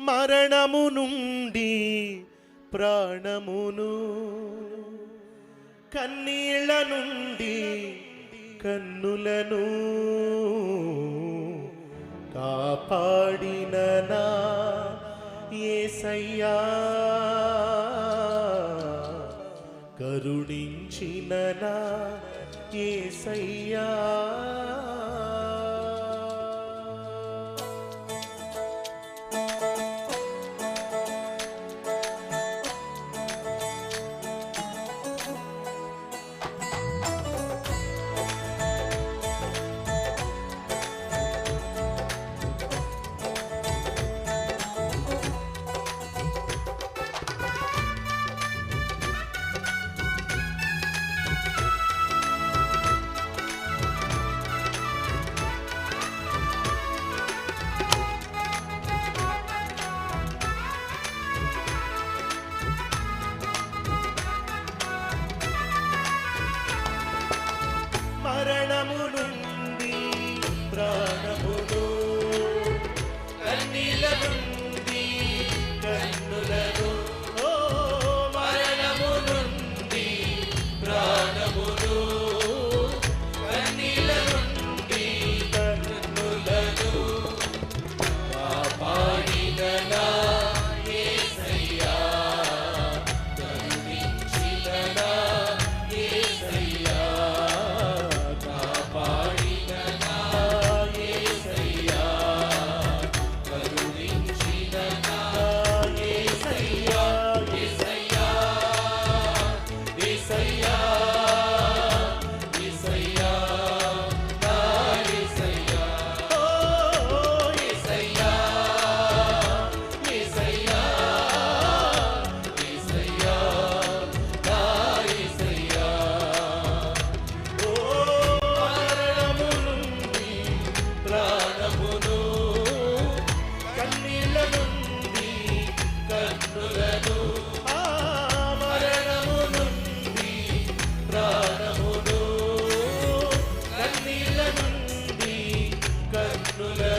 మరణము నుండి ప్రాణమును కన్నీళ్ళ నుండి కన్నులను కాపాడిన నా ఏసయ్యా. కరుణించిన ఏసయ్యా.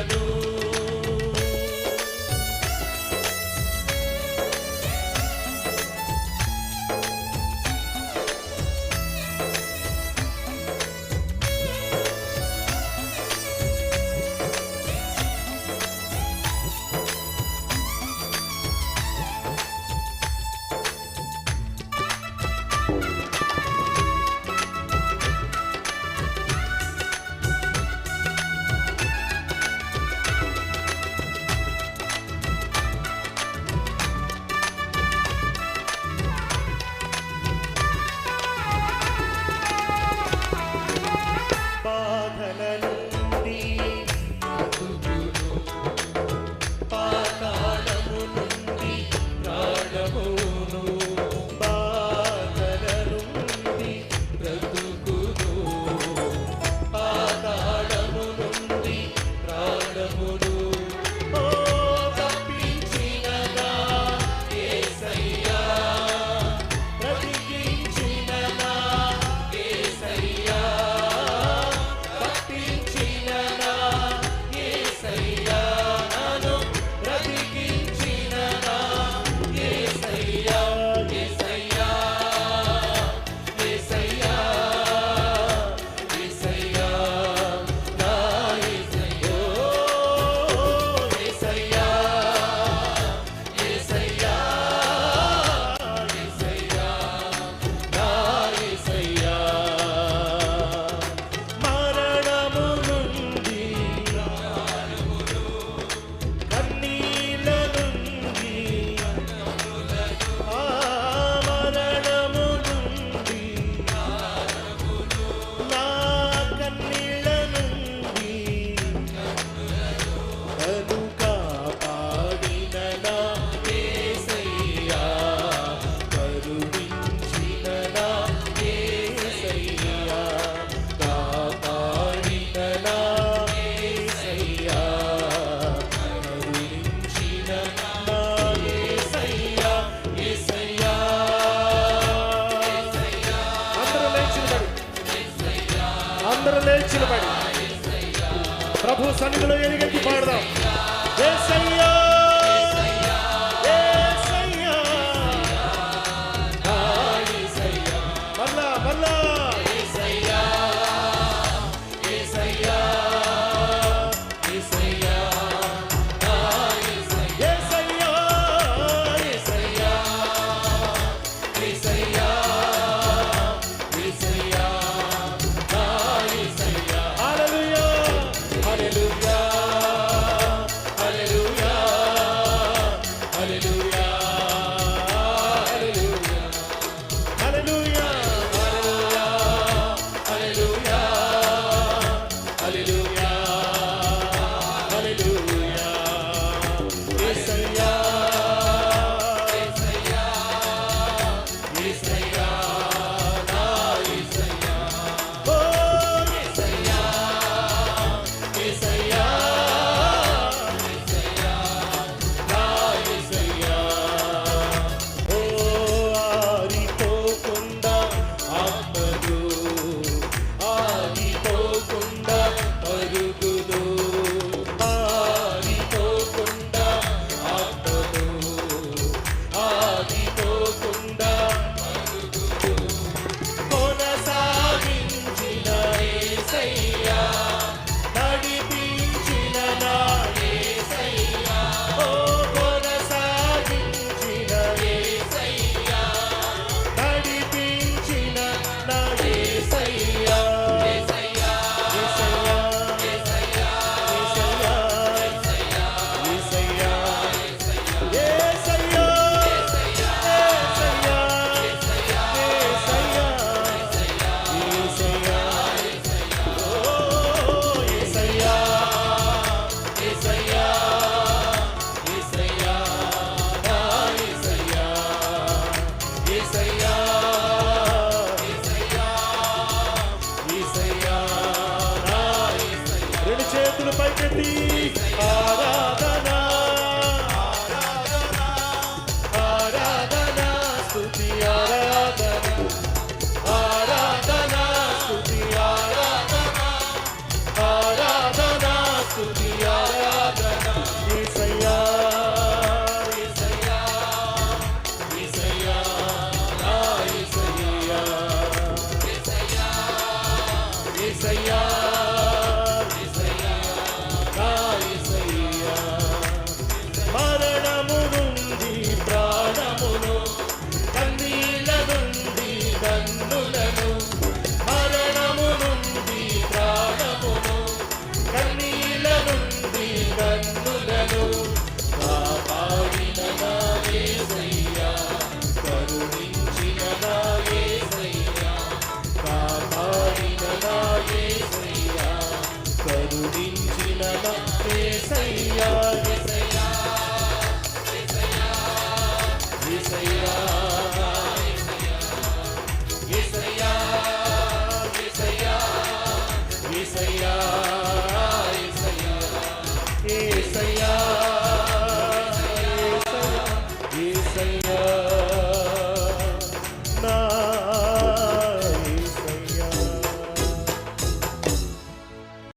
I Hallelujah. అందరూ లేచిన నిలబడి. ప్రభు సన్నిధిలో ఎరిగెత్తి పాడదాం. ఏసయ్యా! Andy. Yeah.